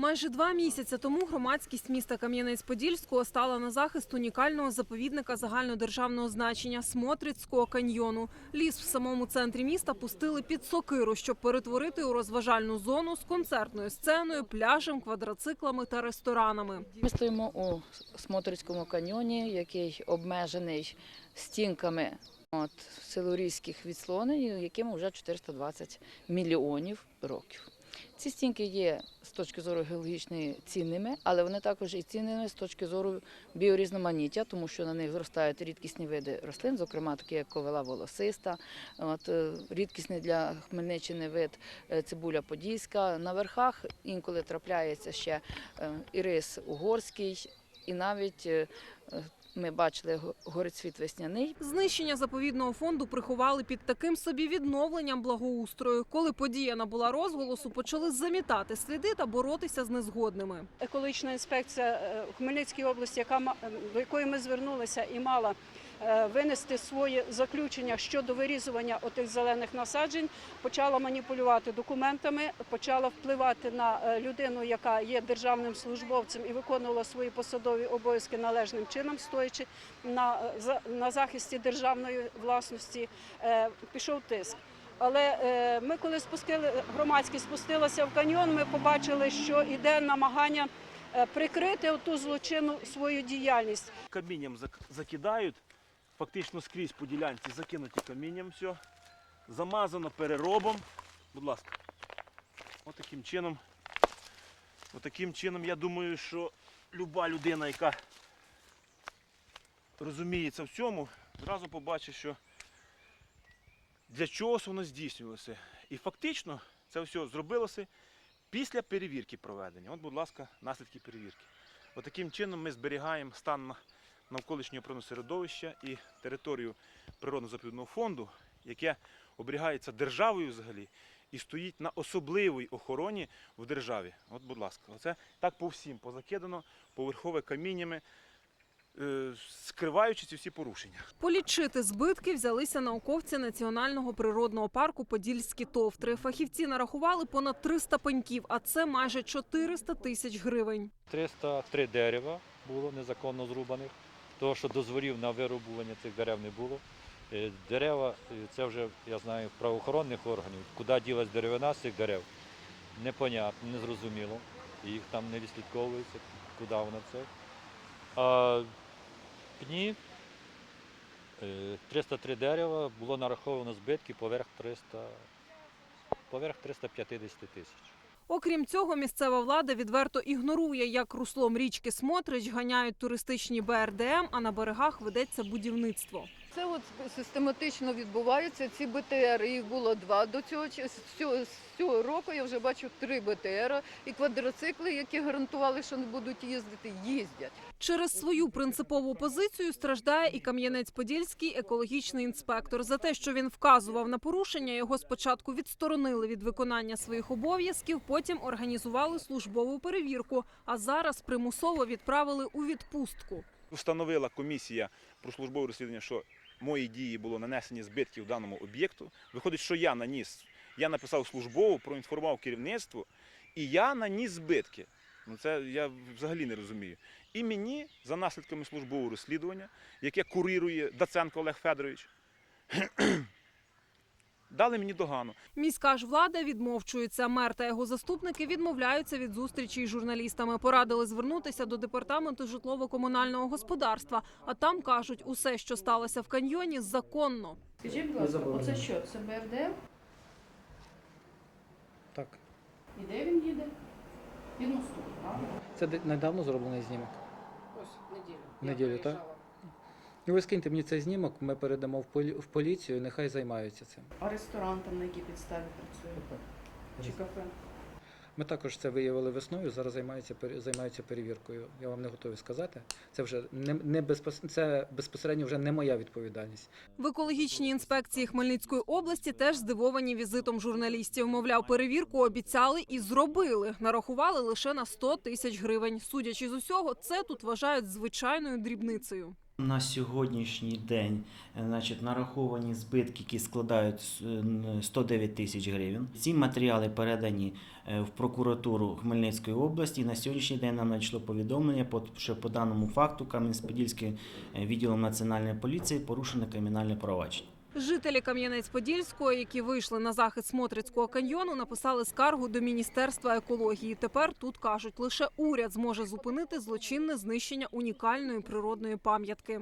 Майже два місяці тому громадськість міста Кам'янець-Подільського стала на захист унікального заповідника загальнодержавного значення Смотрицького каньйону. Ліс в самому центрі міста пустили під сокиру, щоб перетворити у розважальну зону з концертною сценою, пляжем, квадроциклами та ресторанами. Ми стоїмо у Смотрицькому каньйоні, який обмежений стінками от, силурійських відслонень, яким вже 420 мільйонів років. Ці стінки є з точки зору геологічної цінними, але вони також і цінними з точки зору біорізноманіття, тому що на них зростають рідкісні види рослин, зокрема такі як ковила волосиста, от, е, рідкісний для Хмельниччини вид е, цибуля подільська. На верхах інколи трапляється ще е, ірис угорський, і навіть е, е, ми бачили го- горецвіт весняний. Знищення заповідного фонду приховали під таким собі відновленням благоустрою. Коли подія набула розголосу, почали замітати сліди та боротися з незгодними. екологічна інспекція е, в Хмельницькій області, яка е, до якої ми звернулися і мала е, винести своє заключення щодо вирізування отих зелених насаджень, почала маніпулювати документами, почала впливати на е, людину, яка є державним службовцем і виконувала свої посадові обов'язки належним чином, стоячи на, е, на захисті державної власності, Е, пішов тиск. Але е, ми, коли спустили громадськість спустилася в каньйон, ми побачили, що йде намагання е, прикрити ту злочинну свою діяльність. камінням зак- закидають, фактично скрізь по ділянці закинуті камінням все, замазано переробом. Будь ласка, отаким чином. Отаким чином, я думаю, що люба людина, яка розуміється в цьому, зразу побачить, що для чогось воно здійснювалося. І фактично це все зробилося після перевірки проведення. От, будь ласка, наслідки перевірки. Отаким чином ми зберігаємо стан на- навколишнього природного середовища і територію природно-заповідного фонду, яке оберігається державою взагалі і стоїть на особливій охороні в державі. От, будь ласка, оце так по всім позакидано, поверхове каміннями, е, скриваючи ці всі порушення. Полічити збитки взялися науковці Національного природного парку Подільські товтри. Фахівці нарахували понад 300 пеньків, а це майже 400 тисяч гривень. 303 дерева було незаконно зрубаних, того, що дозволів на вирубування цих дерев не було. Е, Дерева, е, це вже, я знаю, правоохоронних органів. Куди ділась деревина з цих дерев, непонятно, незрозуміло. Їх там не відслідковується, куди вона це. А пні, е, 303 дерева, було нараховано збитки поверх 300, поверх 350 тисяч. Окрім цього, місцева влада відверто ігнорує, як руслом річки Смотрич ганяють туристичні БРДМ, а на берегах ведеться будівництво. Це от систематично відбувається. Ці БТР, їх було два до цього часу. Цього, з цього року я вже бачу три БТР і квадроцикли, які гарантували, що не будуть їздити, їздять. Через свою принципову позицію страждає і Кам'янець-Подільський екологічний інспектор. За те, що він вказував на порушення, його спочатку відсторонили від виконання своїх обов'язків, потім організували службову перевірку, а зараз примусово відправили у відпустку. Встановила комісія про службове розслідування, що мої дії було нанесені збитків даному об'єкту. Виходить, що я наніс. Я написав службову, проінформував керівництво, і я наніс збитки. Ну це я взагалі не розумію. І мені за наслідками службового розслідування, яке курирує Даценко Олег Федорович, дали мені догану. Міська ж влада відмовчується. Мер та його заступники відмовляються від зустрічі із журналістами. Порадили звернутися до департаменту житлово-комунального господарства. А там кажуть, усе, що сталося в каньйоні, законно. Скажіть, будь ласка, оце що? Це БРД? Так. І де він їде? Мосту, правда? Це недавно зроблений знімок. Ось неділю. Неділю, так? І ви скиньте мені цей знімок, ми передамо в, полі... в поліцію, нехай займаються цим. А ресторан там на якій підставі працює? Чи кафе? Ми також це виявили весною, зараз займаються, займаються перевіркою. Я вам не готовий сказати. Це вже не, не безпос... це безпосередньо вже не моя відповідальність. В екологічній інспекції Хмельницької області теж здивовані візитом журналістів. Мовляв, перевірку обіцяли і зробили. Нарахували лише на 100 тисяч гривень. Судячи з усього, це тут вважають звичайною дрібницею. На сьогоднішній день е, значить, нараховані збитки, які складають 109 тисяч гривень. Ці матеріали передані е, в прокуратуру Хмельницької області. На сьогоднішній день нам надійшло повідомлення, що по даному факту Кам'янець-Подільським е, відділом національної поліції порушено кримінальне провадження. Жителі Кам'янець-Подільського, які вийшли на захист Смотрицького каньйону, написали скаргу до Міністерства екології. Тепер тут кажуть, лише уряд зможе зупинити злочинне знищення унікальної природної пам'ятки.